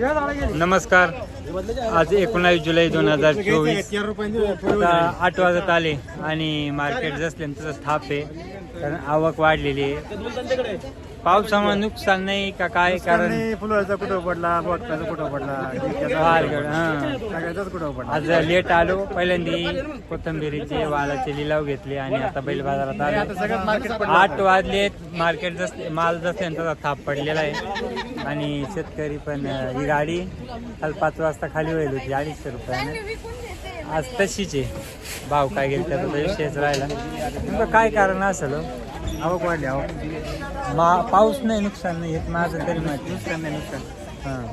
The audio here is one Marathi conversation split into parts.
नमस्कार. आज एकोणावीस जुलै दोन हजार चोवीस. आता आठ वाजत आले आणि मार्केट जसले तसं थाप आहे. कारण आवक वाढलेली आहे. पावसामुळे नुकसान नाही का काय? कारण फुलाचा कुठं पडला बोटकाचा कुठं पडला कुठं पडला आज लेट आलो. पहिल्यांदी कोथंबिरीचे वालाचे लिलाव घेतले आणि आता बैल बाजारात आलो. आठ वाजले मार्केट जसले माल जसले तसा थाप पडलेला आहे. आणि शेतकरी पण ही गाडी काल पाच वाजता खाली होईल होती अडीचशे रुपयाने. आज तशीच. आहे भाव काय गेले त्याचा विषयच राहिला. नेमकं काय कारण असेल हो? आवक वाढली आवक. मा पाऊस नाही नुकसान नाही येत माझं तरी माहिती नुकसान नाही नुकसान. हां.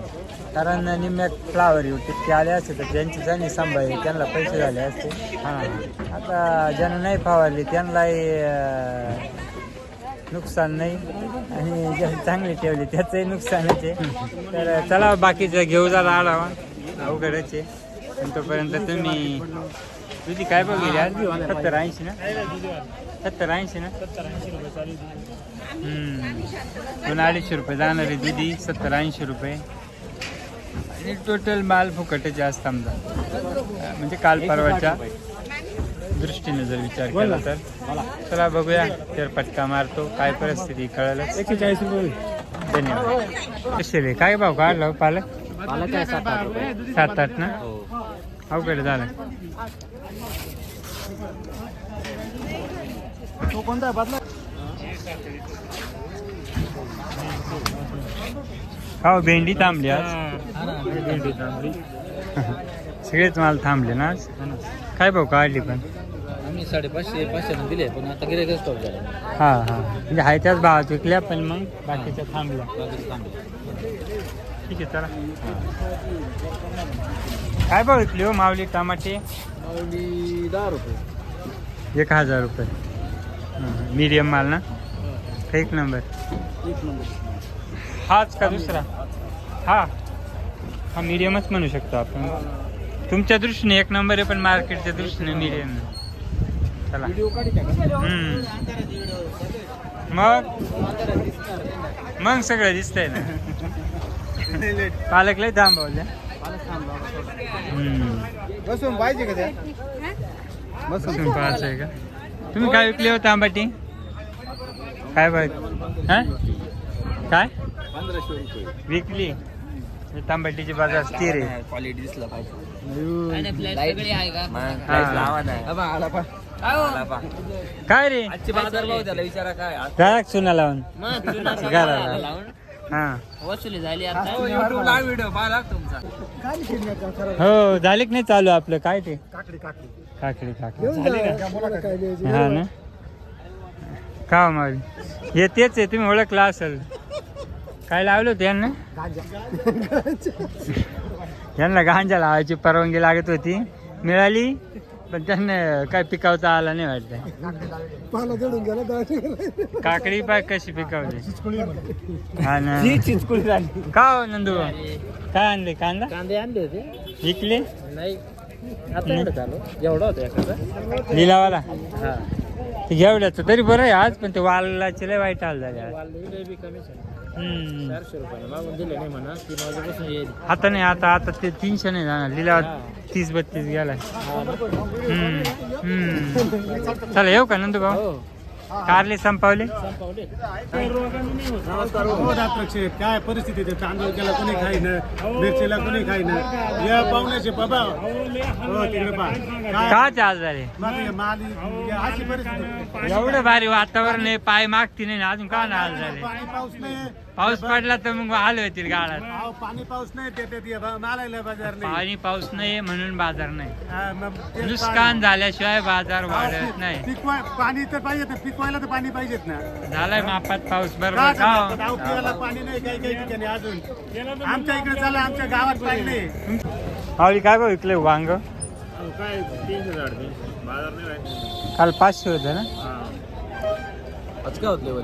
कारण निम्म्या फ्लावर येऊ तितके आले असते तर ज्यांची ज्यांनी सांभाळले त्यांना पैसे झाले असते. हां. आता ज्यांना नाही फवारली त्यांनाही नुकसान नाही. आणि ज्यांनी चांगली ठेवले त्याचंही नुकसानच आहे. तर चला बाकीचं घेऊ झाला आढावा. अवघडच. आहे आणि तोपर्यंत तुम्ही तुझी काय बघितली? आज सत्तर ऐंशी ना? सत्तर ऐंशी ना? हम्म. दोन अडीचशे रुपये जाणार आहे दुधी सत्तर ऐंशी रुपये. आणि टोटल माल फुकटचे जास्त समजा म्हणजे काल परवाच्या. दृष्टीने जर विचार केला तर? चला बघूया. तर पटका मारतो. काय परिस्थिती कळलं? एकशे चाळीस रुपये. धन्यवाद. कसे रे? काय भाव काढला हो पालक? सात आठ ना? अवघड झालं. तो कोणता आहे? बदला? हो भेंडी थांबली आज. सगळेच माल थांबले ना आज? काय भाऊ काढली पण? आम्ही साडेपाचशे पाचशे दिले पण आता गिरेकच स्टॉप झाला. हा हा. म्हणजे हाय त्याच भावात विकल्या पण मग बाकीच्या थांबल्या. बाकीचं थांबलं. ठीक आहे चला. काय भाव विकली हो माऊली टमाटे? माऊली दहा रुपये. एक हजार रुपये. मीडियम माल ना? एक नंबर. एक नंबर. हाच का दुसरा? हा. हा मीडियमच म्हणू शकतो आपण. तुमच्या दृष्टीने एक नंबर आहे पण मार्केटच्या दृष्टीने मीडियम चला. मग? मग सगळं दिसतंय ना. पालक लय थांबवले. हम्म. बसून पाहिजे का त्या बसून पाहायचं आहे का? तुम्ही काय विकले हो तांबाटी? काय हा? काय? विकली. तांबाटीची बाजार स्थिर आहे. क्वालिटी दिसला पाहिजे. काय रे? आजचे बाजार भाव त्याला विचारा काय. चुना लावून. हा. वसुली झाली आता. युट्यूबला व्हिडिओ पाहा तुमचा. हो झाले की नाही चालू आपलं? काय ते? काकडी काकडी. काकडी काकडी. मुला काय द्यायची? हा ना? का मग हे तेच आहे तुम्ही ओळखला असेल. काय लावलं होतं यांना? यांना गांजा लावायची परवानगी लागत होती. मिळाली? पण त्यांना काय पिकावता आला नाही वाटतं. पाला जडून गेला दहा काकडी पाय कशी पिकावली? हा ना. चिचकुळी झाली. का हो नंदू काय आणले? कांदा? कांदे आणले होते. विकले? नाही. आता एवढं झालं. एवढा होता एखादा. लिलावाला? हा. ते तरी बरं आहे आज पण ते वालाचे लय वाईट हाल झाले आज. वाल्ले बी कमीच आहे. हम्म. चारशे रुपये मागून दिले नाही म्हणा तीन वाजेपासून येईल. आता नाही आता आता ते तीनशे नाही जाणार. लिलाव तीस बत्तीस गेलाय. हम्म. हम्म. चला येऊ का नंदू भाऊ? हो. कारले संपवले? हो काय परिस्थिती आहे? तांदूळ केला कोणी खाईन मिरचीला कोणी खाईन या पाहुण्याचे बाबा. हो तिकडे पहा. काय? का चाल झाले? मग माली या अशी परिस्थिती. एवढं भारी वातावरण आहे पाय मागती नाही ना अजून का ना हाल झाले? पाणी पाऊस नाही. पाऊस पडला तर मग हाल होतील गाळात. अहो, पाणी पाऊस नाही ते ते- ते मालायला बाजार नाही. पाणी पाऊस नाही म्हणून बाजार नाही. हा, मग ते नुकसान झाल्याशिवाय बाजार वाढत नाही. पिकवाय पाणी तर पाहिजे तर पिकवायला तर पाणी पाहिजेत ना. झालाय मापात पाऊस बरोबर. का? अहो, पिवायला पाणी नाही काही काही ठिकाणी अजून. आमच्या इकडे चाललं आमच्या गावात पाणी नाही. आवडी काय बघ विकले वांग? काय तीनशे झाड बाजार नाही काल पाचशे होतं ना? आज काय होत लेवल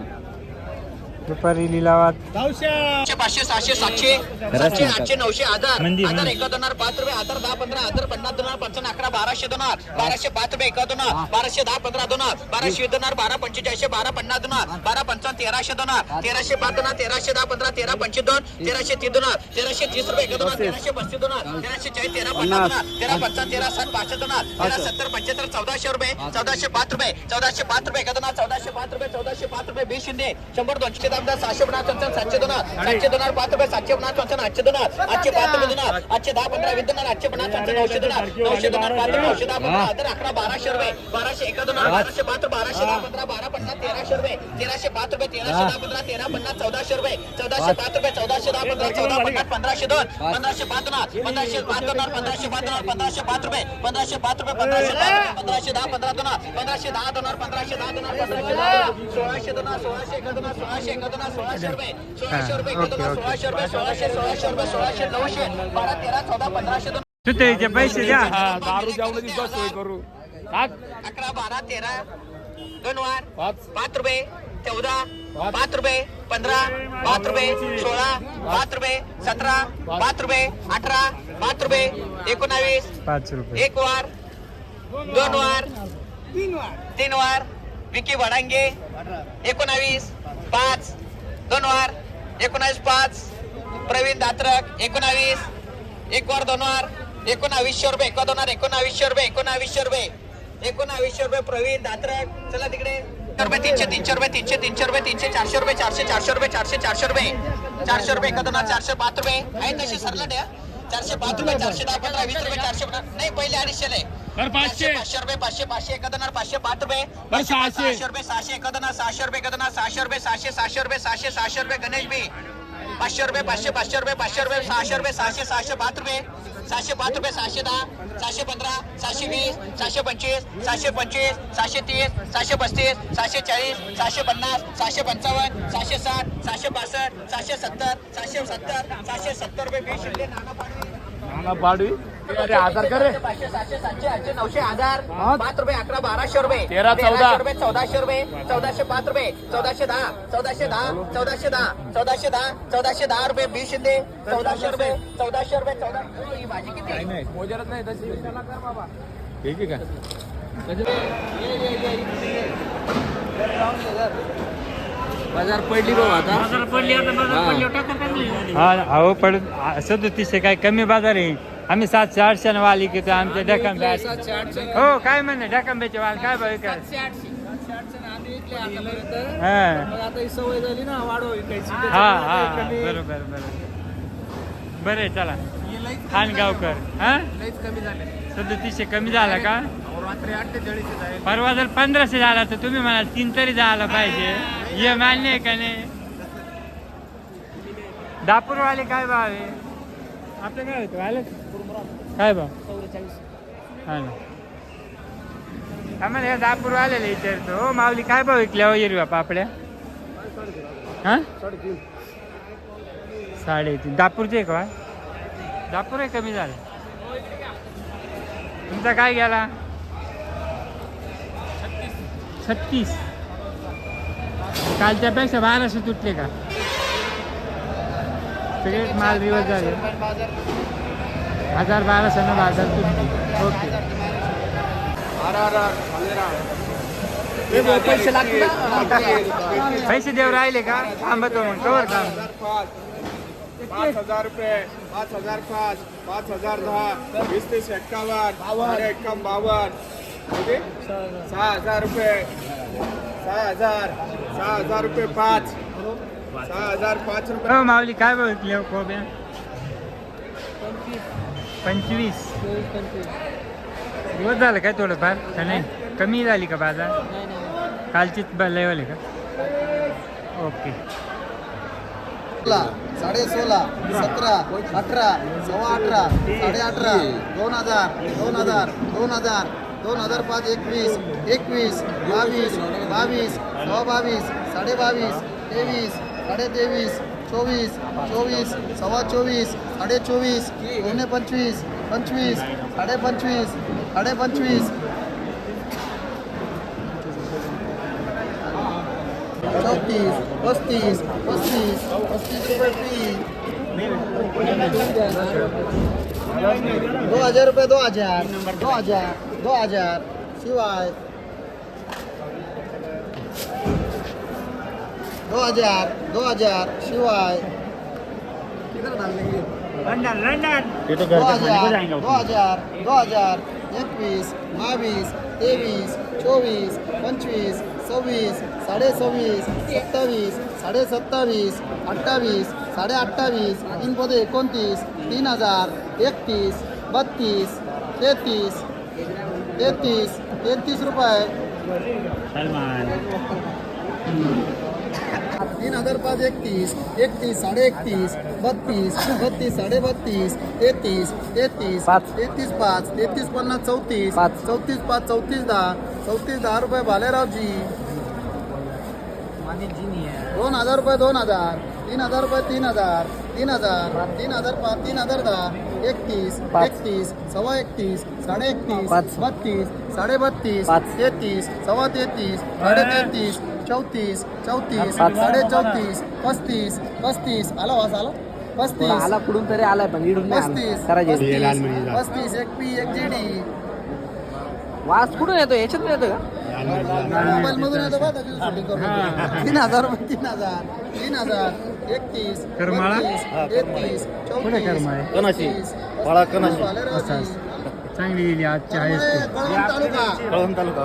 दुपारी लिलावात गावशा पाचशे सहाशे सातशे सातशे आठशे नऊशे हजार हजार. एका दोनार पाच रुपये हजार दहा पंधरा हजार पन्नास दोनार पंचावन्न अकरा बाराशे दोनार बाराशे पाच रुपये एका दोनार बाराशे दहा पंधरा दोनार बाराशे वीस दोनार बारा पंचेचाळीसशे बारा पन्नास दोनार बारा पंचावन्न तेराशे दोनार तेराशे पाच दोनार तेराशे दहा पंधरा तेरा पंचवीस दोन तेराशे तीस दोनार तेराशे तीस रुपये एका दोनार तेराशे पस्तीस दोनार तेराशे चाळीस तेरा पन्नास दोनार तेरा पंचावन्न तेरा साठ पाचशे दोनार तेरा सत्तर पंच्याहत्तर चौदाशे रुपये चौदाशे पाच रुपये चौदाशे पाच रुपये एका दोनार चौदाशे पाच रुपये चौदाशे पाच रुपये बीस शिंदे शंभर दोनशे दहा सहाशे पन्नास पंचावन्न सातशे दोनार सातशे दोनार पाच रुपये सातशे पन्नास पंचावन्न आठशे दोनार आठशे पाच रुपये दोनार आठशे दहा पंधरा वीस दोनार आठशे पन्नास पंचावन्न नऊशे दोनार नऊशे दोनार पाच नऊशे दहा पंधरा हजार अकरा बाराशे रुपये बाराशे एका दोनार बाराशे पाच बाराशे दहा पंधरा बारा पन्नास तेराशे रुपये तेराशे पाच रुपये तेराशे दहा पंधरा तेरा पन्नास चौदाशे रुपये चौदाशे पाच रुपये चौदाशे दहा पंधरा चौदा पन्नास पंधराशे दोन पंधराशे पाच दोनार पंधराशे पाच दोनार पंधराशे पाच दोनार पंधराशे पाच रुपये पंधराशे पाच रुपये पंधराशे दहा पंधराशे दहा पंधरा दोनार पंधराशे दहा दोनार पंधराशे दहा दोनार पंधराशे दहा सोळाशे दोनार सोळाशे एका दोनार सोळाशे एका सोळाशे पैसे द्या. दारू जेवणाची बस सोय करू. अकरा बारा तेरा दोन वार पाच. पाच रुपये चौदा पाच. रुपये पंधरा पाच रुपये सोळा पाच रुपये सतरा पाच रुपये अठरा पाच रुपये एकोणावीस पाच रुपये. एक वार दोन वार तीन वार विकी भडांगे एकोणावीस पाच. दोनवार एकोणावीस पाच. प्रवीण दात्रक एकोणावीस. एक वार दोनवार एकोणावीसशे रुपये एका दोनवार एकोणावीसशे रुपये एकोणावीसशे रुपये. एकोणावीसशे रुपये प्रवीण दात्रक. चला तिकडे. रुपये तीनशे तीनशे रुपये तीनशे तीनशे रुपये तीनशे चारशे रुपये चारशे चारशे रुपये चारशे चारशे रुपये. चारशे रुपये एका दोन चारशे पाच रुपये. आहे तसे सरला द्या चारशे पाच रुपये चारशे दहा पंधरा वीस रुपये चारशे पन्नास. नाही पहिले अडीचशे नाही पाचशे पाचशे। रुपये पाचशे पाचशे एकादनार पाचशे पाच रुपये। पाचशे पाच, सहाशे रुपये सहाशे एकादनार सहाशे रुपये एकादनार सहाशे रुपये सहाशे सहाशे रुपये सहाशे सहाशे रुपये गणेश बी पाचशे रुपये पाचशे पाचशे रुपये पाचशे रुपये सहाशे रुपये सहाशे सहाशे पाच रुपये। सहाशे पाच रुपये सहाशे दहा सहाशे पंधरा सहाशे वीस सहाशे पंचवीस सहाशे पंचवीस सहाशे तीस सहाशे पस्तीस सहाशे चाळीस सहाशे पन्नास सहाशे पंचावन्न सहाशे साठ सहाशे पासष्ट सहाशे सत्तर सहाशे सत्तर सहाशे सत्तर रुपये वीस शिंदे नाना पाडवी पाडवी अरे हजार करे पाचशे सातशे सातशे आठशे नऊशे हजार पाच रुपये अकरा बाराशे रुपये तेरा, चौदा. रुपये चौदाशे रुपये चौदाशे पाच रुपये चौदाशे दहा. चौदाशे दहा. चौदाशे दहा. चौदाशे दहा. चौदाशे दहा रुपये बी शिंदे. चौदाशे रुपये चौदाशे रुपये चौदा. ही भाजी किती? नाही. तशी. ठीक आहे का? बाजार पडली भाऊ आता. हा. अहो सदोतीसशे काय कमी बाजार आहे. आम्ही सातशे आठशे वाली की तर आमच्या सातशे आठशे. हो काय म्हणणे डकांब्याचे वाल काय भाऊ काय? सातशे आठशे. सातशे आठशे आम्ही विकले आतापर्यंत. हा. मग आता ही सवय झाली ना वाढव विकायची. हा हा कमी- बरोबर बरोबर. बरं आहे, चला. खानगावकर हा? लईच कमी झाले. सदोतीसशे कमी झाला का? रात्री अठ्ठेचाळीस परवा जर पंधराशे झाला तर तुम्ही म्हणाल तीन तरी जायला पाहिजे. हे मान्य आहे का नाही दापूरवाले काय भाव आहे? आपलं काय होतं आलं काय भाव? हा ना. आम्हाला या दापूर आलेले विचारतो हो माऊली काय भाव विकल्या हो हिरव्या पापड्या? हा? साडेतीन. दापूरचे का दापूर आहे कमी झालं. तुमचा काय गेला? छत्तीस. कालच्यापेक्षा बाराशे तुटले का? सगळे माल दिवस झाले. हजार बाराशे ना बाजार तुटले. ओके. पैसे देव राहिले का? थांबतो मग कवर काम पाच हजार रुपये पाच हजार पाच पाच हजार दहा वीस तीस एक्कावन्न एक्कावन्न बावन्न? सहा हजार रुपये. सहा हजार. सहा हजार रुपये पाच. सहा हजार पाच रुपये. हो माऊली काय हो कोब्या पंचवीस. दिवस झालं काय थोडंफार का नाही? कमी झाली का बाजार? कालचीच लेवल आहे का? ओके. सोळा साडे सोळा सतरा अठरा सव्वा अठरा साडे अठरा दोन हजार दोन हजार दोन हजार दोन हजार पाच एकवीस एकवीस बावीस बावीस सव्वा बावीस साडेबावीस तेवीस साडे तेवीस चोवीस चोवीस सव्वा चोवीस साडे चोवीस पावणे पंचवीस पंचवीस साडे पंचवीस साडे पंचवीस चौतीस पस्तीस पस्तीस पस्तीस रुपये फी दो हजार रुपये दो हजार दो हजार दो हजार. शिवाय दो हजार दो हजार शिवाय. दो हजार दो हजार दो हजार एकवीस बावीस तेवीस चोवीस पंचवीस सव्वीस साडे सव्वीस सत्तावीस साडे सत्तावीस अठ्ठावीस साडे अठ्ठावीस तीन पदे एकोणतीस तीन हजार एकतीस बत्तीस तेहतीस तेहतीस तेहतीस रुपये. तीन हजार पाच एकतीस एकतीस साडे एकतीस बत्तीस बत्तीस साडे बत्तीस तेहतीस तेहतीस पाच. तेहतीस पाच तेहतीस पन्नास चौतीस पाच. चौतीस पाच चौतीस दहा चौतीस दहा रुपये भालेरावजी दोन हजार रुपये दोन हजार तीन हजार रुपये तीन हजार तीन हजार तीन हजार पाच तीन हजार दहा एकतीस. एकतीस सव्वा एकतीस साडे एकतीस. बत्तीस साडे बत्तीस. तेहतीस सव्वा तेहतीस साडे तेहतीस चौतीस चौतीस. साडे चौतीस पस्तीस पस्तीस. आला वास आला? पस्तीस. आला कुठून तरी आलाय पण इडून नाही पस्तीस. करायचे. पस्तीस. एक पी एक जीडी. वास कुठून येतो? याच्यात येतो का? मोबाईल मधून येतो बघा करून. तीन हजार रुपये तीन हजार. तीन हजार. एकतीस कुठे चौतीस करमाळा? कनाशी वाळा कनाशी. भालेरावजी. चांगली गेली आजची त्यामुळे कळवण तालुका.